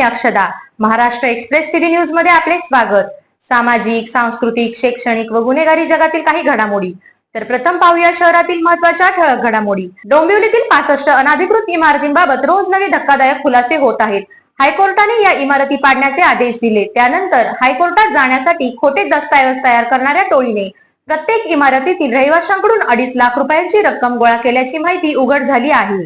मी अक्षदा Maharashtra express TV न्यूजमध्ये आपले स्वागत. सामाजिक सांस्कृतिक शैक्षणिक व गुन्हेगारी जगातील काही घडामोडी. तर प्रथम पाहूया शहरातील महत्त्वाच्या ठळक घडामोडी. डोंबिवलीतील पासष्ट अनाधिकृत इमारतींबाबत रोज नवे धक्कादायक खुलासे होत आहेत. हायकोर्टाने या इमारती पाडण्याचे आदेश दिले. त्यानंतर हायकोर्टात जाण्यासाठी खोटे दस्तऐवज तयार करणाऱ्या टोळीने प्रत्येक इमारतीतील रहिवाशांकडून अडीच लाख रुपयांची रक्कम गोळा केल्याची माहिती उघड झाली आहे.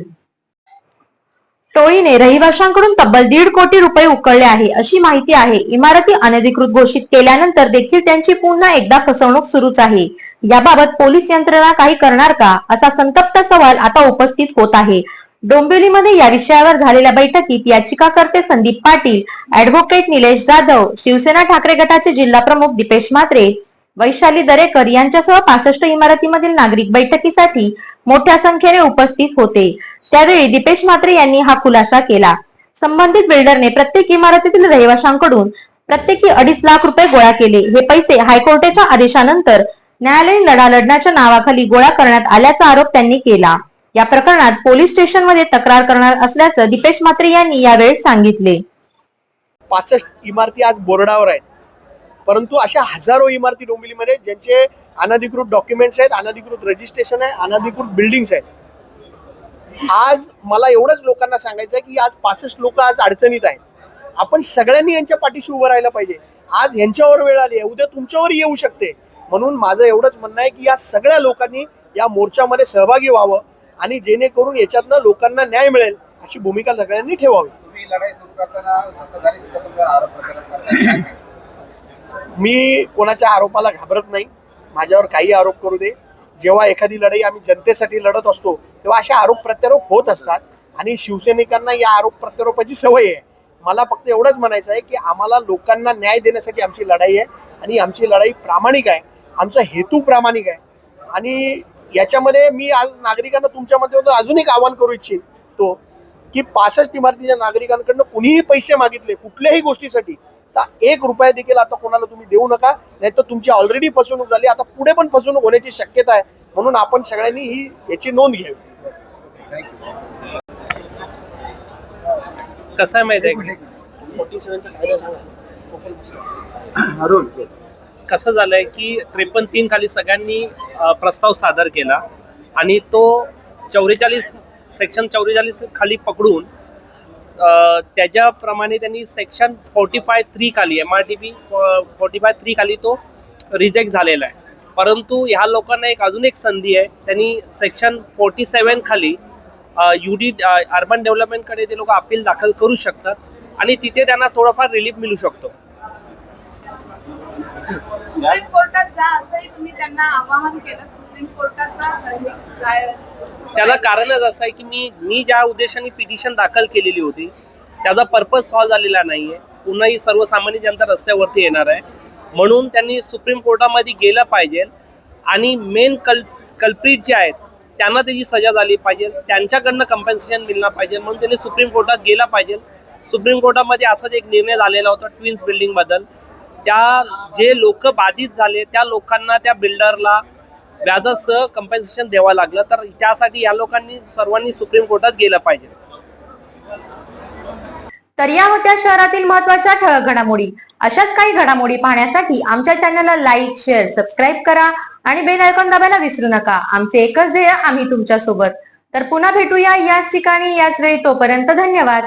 टोळीने रहिवाशांकडून तब्बल दीड कोटी रुपये उकळले आहे अशी माहिती आहे. इमारती अनधिकृत घोषित केल्यानंतर देखील त्यांची पुन्हा एकदा फसवणूक सुरूच आहे. याबाबत पोलीस यंत्रणा काही करणार का असा संतप्त सवाल आता उपस्थित होत आहे. डोंबिवलीमध्ये या विषयावर झालेल्या बैठकीत याचिकाकर्ते संदीप पाटील ऍडव्होकेट निलेश जाधव शिवसेना ठाकरे गटाचे जिल्हा प्रमुख दीपेश म्हात्रे वैशाली दरेकर यांच्यासह पासष्ट इमारतीमधील नागरिक बैठकीसाठी मोठ्या संख्येने उपस्थित होते. त्यावेळी दीपेश म्हात्रे यांनी हा खुलासा केला. संबंधित बिल्डरने प्रत्येक इमारतीतील रहिवाशांकडून प्रत्येकी अडीच लाख रुपये गोळा केले. हे पैसे हायकोर्टाच्या आदेशानंतर न्यायालयीन लढा लढण्याच्या नावाखाली गोळा करण्यात आल्याचा आरोप त्यांनी केला. या प्रकरणात पोलीस स्टेशनमध्ये तक्रार करणार असल्याचं दीपेश म्हात्रे यांनी यावेळी सांगितले. पासष्ट इमारती आज बोर्डावर आहेत. परंतु अशा हजारो इमारती डोंबिवलीमध्ये ज्यांचे अनधिकृत डॉक्युमेंट्स आहेत अनधिकृत रजिस्ट्रेशन आहे अनधिकृत बिल्डिंग्स आहेत. आज मला एवढंच लोकांना सांगायचं आहे की आज पासष्ट लोक आज अडचणीत आहेत. आपण सगळ्यांनी यांच्या पाठीशी उभं राहायला पाहिजे. आज ह्यांच्यावर वेळ आली आहे. उद्या तुमच्यावर येऊ शकते. म्हणून माझं एवढंच म्हणणं आहे की या सगळ्या लोकांनी या मोर्चामध्ये सहभागी व्हावं आणि जेणेकरून याच्यातनं लोकांना न्याय मिळेल अशी भूमिका सगळ्यांनी ठेवावी. मी कोणाच्या आरोपाला घाबरत नाही. माझ्यावर काही आरोप करू दे. जेव्हा एखादी लढाई आम्ही जनतेसाठी लढत असतो तेव्हा असे आरोप प्रत्यारोप होत असतात. आणि शिवसैनिकांना या आरोप प्रत्यारोपाची सवय आहे. मला फक्त एवढंच म्हणायचं आहे की आम्हाला लोकांना न्याय देण्यासाठी आमची लढाई आहे. आणि आमची लढाई प्रामाणिक आहे. आमचा हेतू प्रामाणिक आहे. आणि याच्यामध्ये मी आज नागरिकांना तुमच्यामध्ये अजून एक आवाहन करू इच्छितो की पासष्ट इमारतीच्या नागरिकांकडनं कुणीही पैसे मागितले कुठल्याही गोष्टीसाठी एक रुपया देखील आता कोणाला तुम्ही देऊ नका नाहीतर तुमची ऑलरेडी फसवणूक झाली आता पुढे पण फसवणूक होण्याची शक्यता आहे. म्हणून आपण सगळ्यांनी ही याची नोंद घ्यावी. कसं आहे माहिती आहे? फोर्टी सेव्हनचा अरुण. कसं झालंय की त्रेपन्न तीन खाली सगळ्यांनी प्रस्ताव सादर केला आणि तो चौवेचाळीस सेक्शन चौवेचाळीस खाली पकडून त्याच्याप्रमाणे त्यांनी सेक्शन फोर्टी फाय थ्री खाली M R T P forty five three खाली तो रिजेक्ट झालेला आहे. परंतु ह्या लोकांना एक अजून एक संधी आहे. त्यांनी सेक्शन फोर्टी सेवन खाली यू डी अर्बन डेव्हलपमेंटकडे ते लोक अपील दाखल करू शकतात आणि तिथे त्यांना थोडंफार रिलीफ मिळू शकतो. सुप्रीम कोर्टात जा असंही तुम्ही त्यांना आवाहन केलं. सुप्रीम कोर्टात त्याला कारणच असं आहे की मी मी ज्या उद्देशाने पिटिशन दाखल केलेली होती त्याचा पर्पज सॉल्व झालेला नाहीये. पुन्हाही सर्वसामान्य जनता रस्त्यावरती येणार आहे. म्हणून त्यांनी सुप्रीम कोर्टामध्ये गेलं पाहिजे. आणि मेन कल कल्प्रिट जे आहेत त्यांना त्याची सजा झाली पाहिजे. त्यांच्याकडनं कंपन्सेशन मिळणार पाहिजे. म्हणून त्यांनी सुप्रीम कोर्टात गेला पाहिजे. सुप्रीम कोर्टामध्ये असाच एक निर्णय झालेला होता ट्विन्स बिल्डिंगबद्दल त्या जे लोक बाधित झाले त्या लोकांना त्या बिल्डरला व्याजासह कंपन्सेशन द्यावं लागलं. तर त्यासाठी या लोकांनी सर्वांनी सुप्रीम कोर्टात गेलं पाहिजे. तर या होत्या शहरातील महत्त्वाच्या ठळक घडामोडी. अशाच काही घडामोडी पाहण्यासाठी आमच्या चॅनलला लाईक शेअर सबस्क्राईब करा आणि बेल आयकॉन दाबायला विसरू नका. आमचे एकच ध्येय आम्ही तुमच्यासोबत तर पुन्हा भेटूया याच ठिकाणी याच वेळी. तोपर्यंत धन्यवाद.